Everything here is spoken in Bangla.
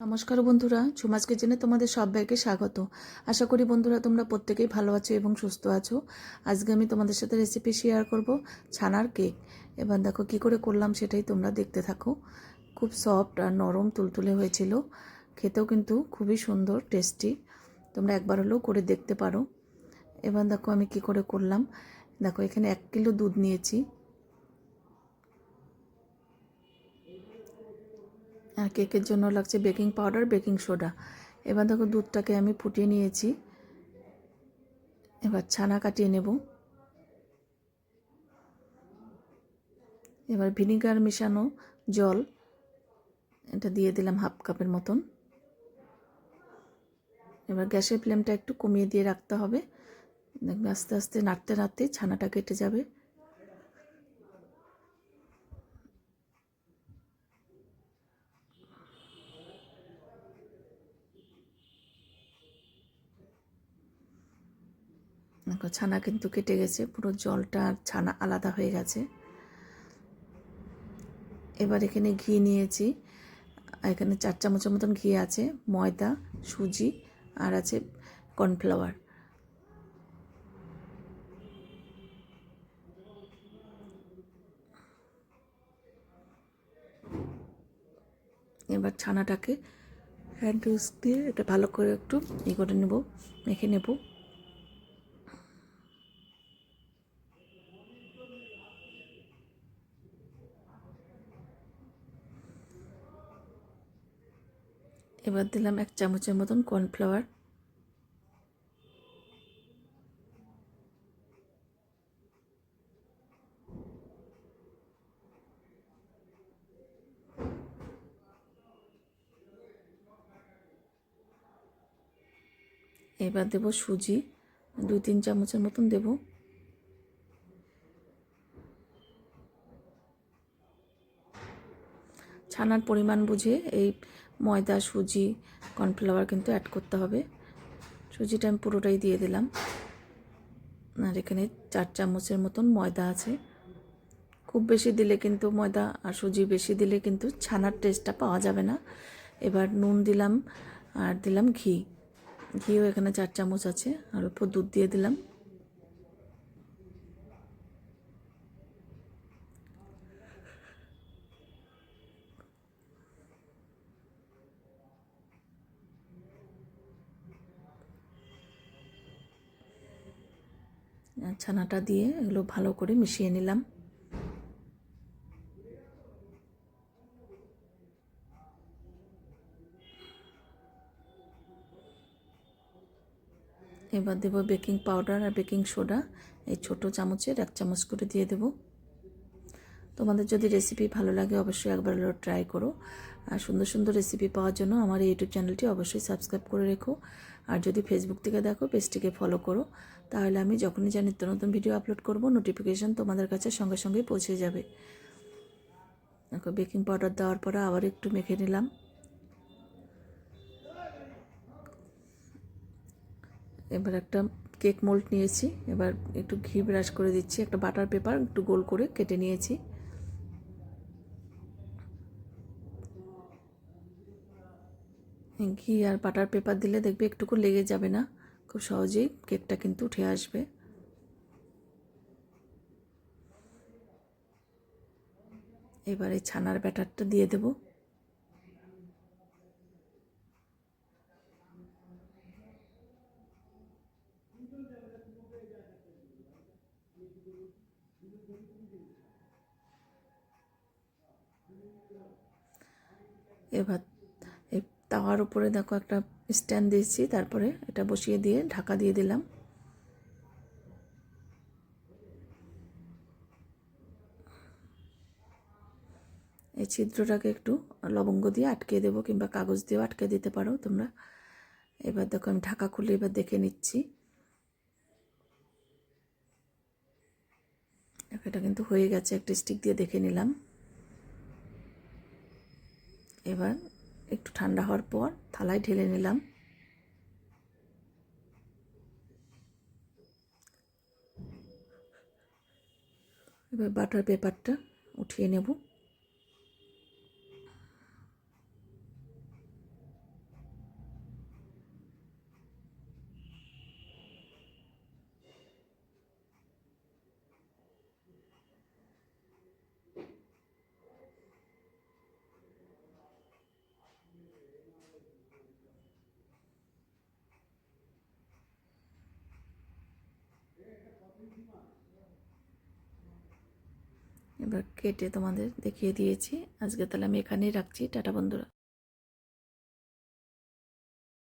নমস্কার বন্ধুরা ঝুমাস কিচেনে তোমাদের সবাইকে স্বাগত। আশা করি বন্ধুরা তোমরা প্রত্যেকেই ভালো আছো এবং সুস্থ আছো। আজকে আমি তোমাদের সাথে রেসিপি শেয়ার করব ছানার কেক এবার দেখো কি করে করলাম সেটাই তোমরা দেখতে থাকো। খুব সফট আর নরম তুলতুলে হয়েছিল। খেতেও কিন্তু খুবই সুন্দর টেস্টি তোমরা একবার হলেও করে দেখতে পারো। এবার দেখো আমি কি করে করলাম। দেখো এখানে এক কিলো দুধ নিয়েছি। আর কেকের জন্য লাগছে বেকিং পাউডার, বেকিং সোডা। এবার দেখো দুধটাকে আমি ফুটিয়ে নিয়েছি। এবার ছানা কাটিয়ে নেব। এবার ভিনিগার মেশানো জল, এটা দিয়ে দিলাম হাফ কাপের মতন। এবার গ্যাসের ফ্লেমটা একটু কমিয়ে দিয়ে রাখতে হবে। আস্তে আস্তে নাড়তে নাড়তে ছানাটা কেটে যাবে দেখো ছানা কিন্তু কেটে গেছে, পুরো জলটা আর ছানা আলাদা হয়ে গেছে। এবার এখানে ঘি নিয়েছি। এখানে চার চামচের মতন ঘি আছে, ময়দা, সুজি আর আছে কর্নফ্লাওয়ার। এবার ছানাটাকে হ্যান্ড দিয়ে এটা ভালো করে একটু ই করে নেব, মেখে নেব। এবার দিলাম এক চামচের মতন কর্নফ্লাওয়ার এবার দেব সুজি, দুই তিন চামচের মতন দেব। ছানার পরিমাণ বুঝে এই ময়দা, সুজি, কর্নফ্লাওয়ার কিন্তু অ্যাড করতে হবে। সুজিটা আমি পুরোটাই দিয়ে দিলাম। আর এখানে চার চামচের মতন ময়দা আছে। খুব বেশি দিলে কিন্তু ময়দা আর সুজি বেশি দিলে কিন্তু ছানার টেস্টটা পাওয়া যাবে না। এবার নুন দিলাম আর দিলাম ঘি। ঘিও এখানে চার চামচ আছে। আর অল্প দুধ দিয়ে দিলাম। ছানাটা দিয়ে এগুলো ভালো করে মিশিয়ে নিলাম। এবার দেবো বেকিং পাউডার আর বেকিং সোডা। এই ছোটো চামচের এক চামচ করে দিয়ে দেব। তোমাদের যদি রেসিপি ভালো লাগে অবশ্যই একবার ট্রাই করো। আর সুন্দর সুন্দর রেসিপি পাওয়ার জন্য আমার এই ইউটিউব চ্যানেলটি অবশ্যই সাবস্ক্রাইব করে রেখো। আর যদি ফেসবুক থেকে দেখো পেজটিকে ফলো করো, তাহলে আমি যখনই যা নিত্য নতুন ভিডিও আপলোড করব নোটিফিকেশান তোমাদের কাছে সঙ্গে সঙ্গে পৌঁছে যাবে। দেখো বেকিং পাউডার দেওয়ার পরে আবার একটু মেখে নিলাম। এবার একটা কেক মোল্ড নিয়েছি। এবার একটু ঘি ব্রাশ করে দিচ্ছি, একটা বাটার পেপার একটু গোল করে কেটে নিয়েছি। ঘি আর বাটার পেপার দিলে দেখবে একটুকু লেগে যাবে না। খুব সহজেই কেকটা কিন্তু উঠে আসবে। এবারে ছানার ব্যাটারটা দিয়ে দেব। এবার তাওয়ার উপরে দেখো একটা স্ট্যান্ড দিয়েছি, তারপরে এটা বসিয়ে দিয়ে ঢাকা দিয়ে দিলাম। এই ছিদ্রটাকে একটু লবঙ্গ দিয়ে আটকে দেবো কিংবা কাগজ দিয়েও আটকে দিতে পারো তোমরা। এবার দেখো আমি ঢাকা খুলে এবার দেখে নিচ্ছি। এটা কিন্তু হয়ে গেছে, একটা স্টিক দিয়ে দেখে নিলাম। এবার একটু ঠান্ডা হওয়ার পর থালায় ঢেলে নিলাম। এবার বাটার পেপারটা উঠিয়ে নেব। এবার কেটে তোমাদের দেখিয়ে দিয়েছি। আজকে তাহলে আমি এখানেই রাখছি। টাটা বন্ধুরা।